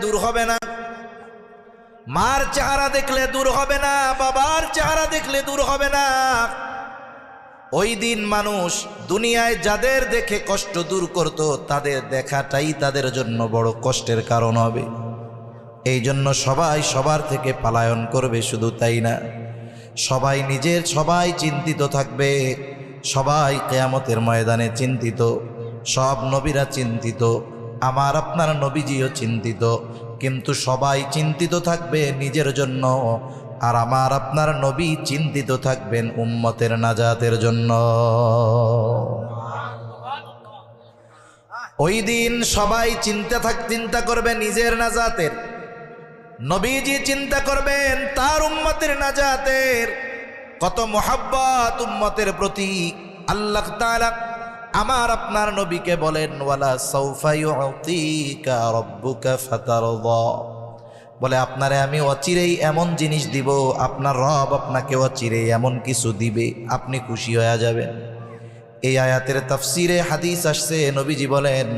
দূর হবে না। মার চেহারা দেখলে দূর হবে না, বাবার চেহারা দেখলে দূর হবে না। ওই দিন মানুষ দুনিয়ায় যাদের দেখে কষ্ট দূর করত, তাদের দেখাটাই তাদের জন্য বড় কষ্টের কারণ হবে। এই জন্য সবাই সবার থেকে পালায়ন করবে, শুধু তাই না। সবাই নিজের, সবাই চিন্তিত থাকবে। সবাই কেয়ামতের ময়দানে চিন্তিত। সব নবীরা চিন্তিত। আমার আপনার নবীজিও চিন্তিত, কিন্তু সবাই চিন্তিত থাকবে নিজের জন্য, আর আমার আপনার নবী চিন্তিত থাকবেন উম্মতের নাজাতের জন্য। ওই দিন সবাই চিন্তা থাক, চিন্তা করবে নিজের নাজাতের। নবীজি চিন্তা করবেন তার উম্মতের নাজাতের। কত মোহাব্বত উম্মতের প্রতি। আল্লাহ তাআলা আমার আপনার নবীকে বলেন, ওয়ালা সৌফা ইউতিকা রাব্বুকা বলে, আপনারে আমি অচিরেই এমন জিনিস দিব, আপনার রব আপনাকে অচিরেই এমন কিছু দিবে, আপনি খুশি হয়ে যাবেন। এই আয়াতের তাফসিরে হাদিস আসছে, নবীজি বলেন,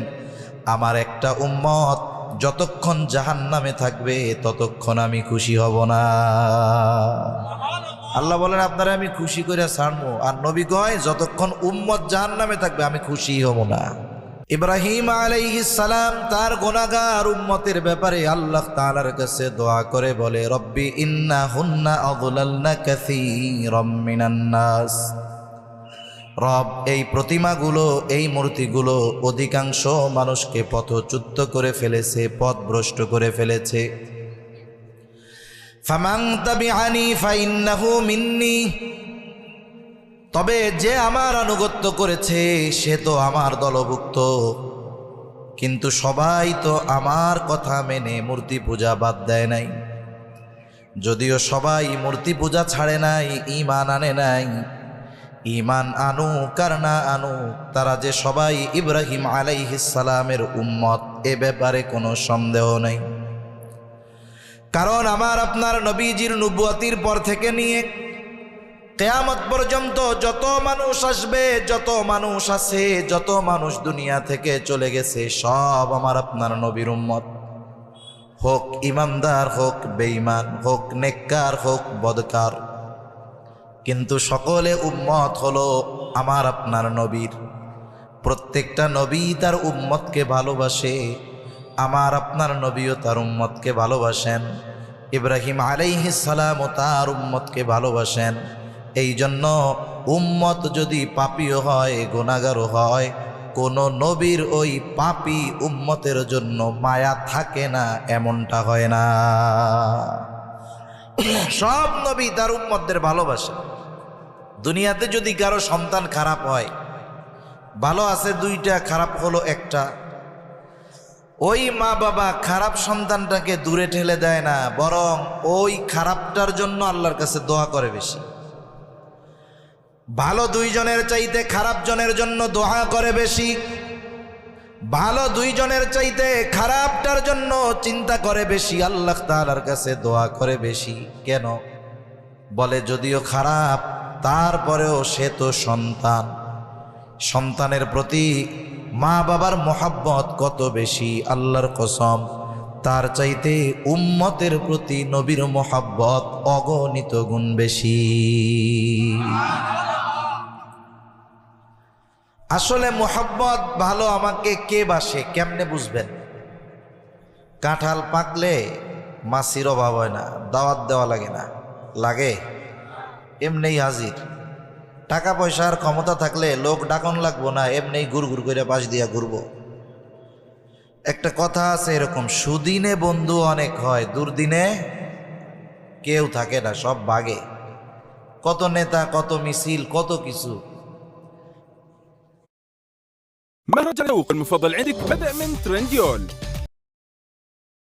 আমার একটা উম্মত যতক্ষণ জাহান নামে থাকবে, ততক্ষণ আমি খুশি হব না। আল্লাহ বলেন, আপনারা আমি খুশি করে ছাড়বো আর নবী কয়, যতক্ষণ উম্মত জাহান নামে থাকবে, আমি খুশি হব না। ইব্রাহিম সালাম তার গোনাগার উম্মতের ব্যাপারে আল্লাহ তাআলার কাছে দোয়া করে বলে, রব্বি ইন্না হুন্না আযলালনা কাসীরাম মিনান নাস। রব, এই প্রতিমাগুলো, এই মূর্তিগুলো অধিকাংশ মানুষকে পথচ্যুত করে ফেলেছে, পথভ্রষ্ট করে ফেলেছে। মিন্নি। তবে যে আমার আনুগত্য করেছে, সে তো আমার দলভুক্ত। কিন্তু সবাই তো আমার কথা মেনে মূর্তি পূজা বাদ দেয় নাই। যদিও সবাই মূর্তি পূজা ছাড়ে নাই ইমান আনে নাই। ইমান আনু কার না আনু তারা যে সবাই ইব্রাহিম আলাইহিসালামের উম্মত, এ ব্যাপারে কোনো সন্দেহ নেই। কারণ আমার আপনার নবীজির নুবুয়াতির পর থেকে নিয়ে কেয়ামত পর্যন্ত যত মানুষ আসবে, যত মানুষ আছে, যত মানুষ দুনিয়া থেকে চলে গেছে, সব আমার আপনার নবীর উম্মত। হোক ইমানদার, হোক বেঈমান, হোক নেককার, হোক বদকার। কিন্তু সকলে উম্মত হলো আমার আপনার নবীর। প্রত্যেকটা নবী তার উম্মতকে ভালোবাসে। আমার আপনার নবীও তার উম্মতকে ভালোবাসেন। ইব্রাহিম আলাইহিস সালামও তার উম্মতকে ভালোবাসেন। এই জন্য উম্মত যদি পাপিও হয় গুণাগারও হয়, কোনো নবীর ওই পাপি উম্মতের জন্য মায়া থাকে না, এমনটা হয় না। সব নবী তার উম্মতদের ভালোবাসে। দুনিয়াতে যদি কারও সন্তান খারাপ হয়, ভালো আছে দুইটা, খারাপ হলো একটা। ওই মা বাবা খারাপ সন্তানটাকে দূরে ঠেলে দেয় না, বরং ওই খারাপটার জন্য আল্লাহর কাছে দোয়া করে বেশি। ভালো দুইজনের চাইতে খারাপ জনের জন্য দোয়া করে বেশি। ভালো দুইজনের চাইতে খারাপটার জন্য চিন্তা করে বেশি, আল্লাহ তাআলার কাছে দোয়া করে বেশি। কেন? বলে, যদিও খারাপ, তারপরেও সে তো সন্তান। সন্তানের প্রতি মা বাবার মোহাব্বত কত বেশি, আল্লাহর কসম। তার চাইতে উম্মতের প্রতি নবীর মোহাব্বত অগণিত গুণ বেশি। আসলে মোহাব্বত ভালো আমাকে কে বাসে, কেমনে বুঝবেন? কাঁঠাল পাকলে মাসির অভাব হয় না, দাওয়াত দেওয়া লাগে না। লাগে? এমনিই হাজির। টাকা পয়সার ক্ষমতা থাকলে লোক ডাকন লাগবো না এমনি ঘুর ঘুর করে পাশ দিয়া ঘুরবো একটা কথা আছে এরকম সুদিনে বন্ধু অনেক হয় দুর্দিনে কেউ থাকে না সব বাগে কত নেতা কত মিছিল কত কিছু مهرجان التسوق المفضل عندك بدأ من ترنديول